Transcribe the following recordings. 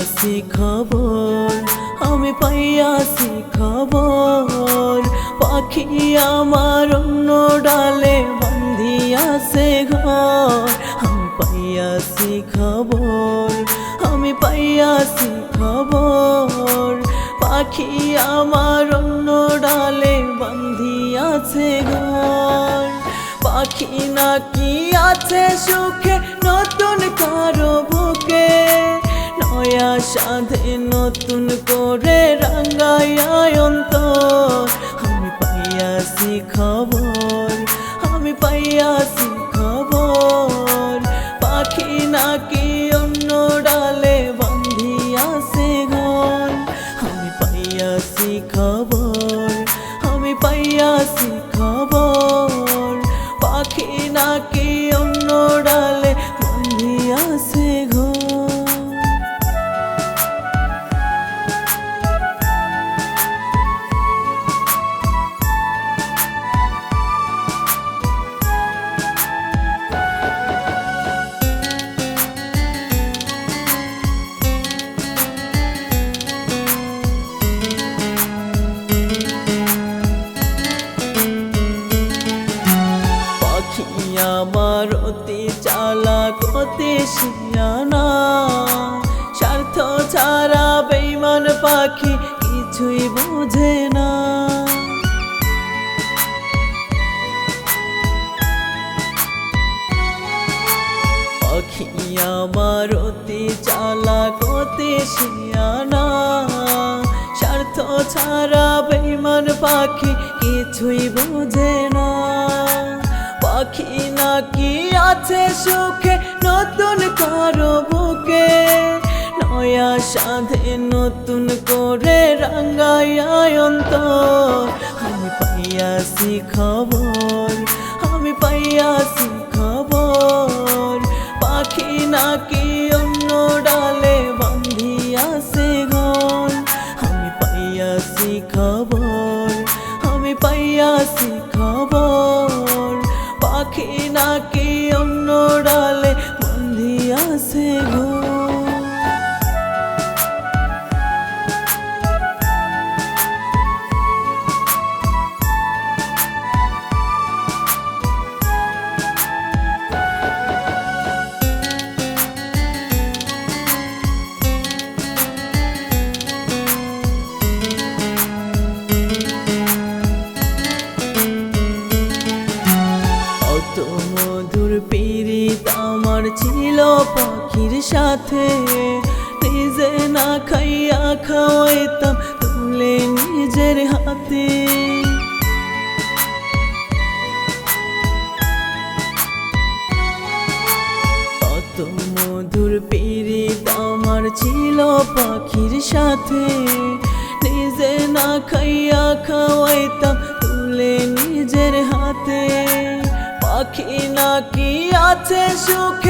পাইয়াছি খবর, আমি পাইয়াছি খবর। পাখি আমার অন্য ডালে বান্ধিয়াছে ঘর। আমি পাইয়াছি খবর, আমি পাইয়াছি খবর। পাখি আমার অন্য ডালে বান্ধিয়াছে ঘর। পাখি নাকি আছে সুখে, নতুন কারও নয়া সাধে নতুন করে রাঙ্গায় অন্তর। আমি পাইয়াছি খবর আমি পাইয়াছি খবর। পাখি নাকি পাখি আমার অতি চালাক, অতি শিয়ানা স্বার্থ ছাড়া বেইমান পাখি কিছুই বোঝে না। পাখি আমার অতি চালাক, অতি শিয়ানা স্বার্থ ছাড়া বেইমান পাখি কিছুই বোঝে না পাখি নাকি আছে সুখে? নতুন কারও বুকে নয়া সাধে নতুন করে রাঙ্গায়ন্ত আমি পাইয়াছি খবর, আমি পাইয়াছি খবর। পাখি নাকি আমার ছিল পাখির সাথে। নিজে না খাইয়া খাওয়াইতাম, তুলে নিজের হাতে। কত মধুর পীড়িত আমার ছিল পাখির সাথে। নিজে না খাইয়া খাওয়াইতাম, তুলে নিজের হাতে। পাখি নাকি আছে সুখে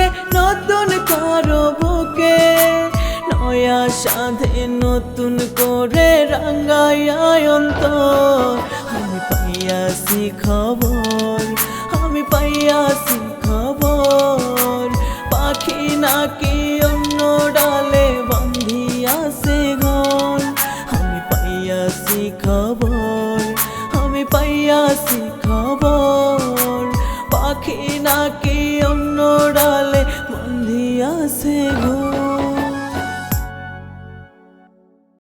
সাধে নতুন করে রাঙ্গায় অন্তর আমি পাইয়াছি খবর, আমি পাইয়াছি খবর। পাখি নাকি অন্য ডালে বান্ধিয়াছে ঘর। আমি পাইয়াছি খবর, আমি পাইয়াছি খবর। পাখি নাকি অন্য ডালে বান্ধিয়াছে ঘর।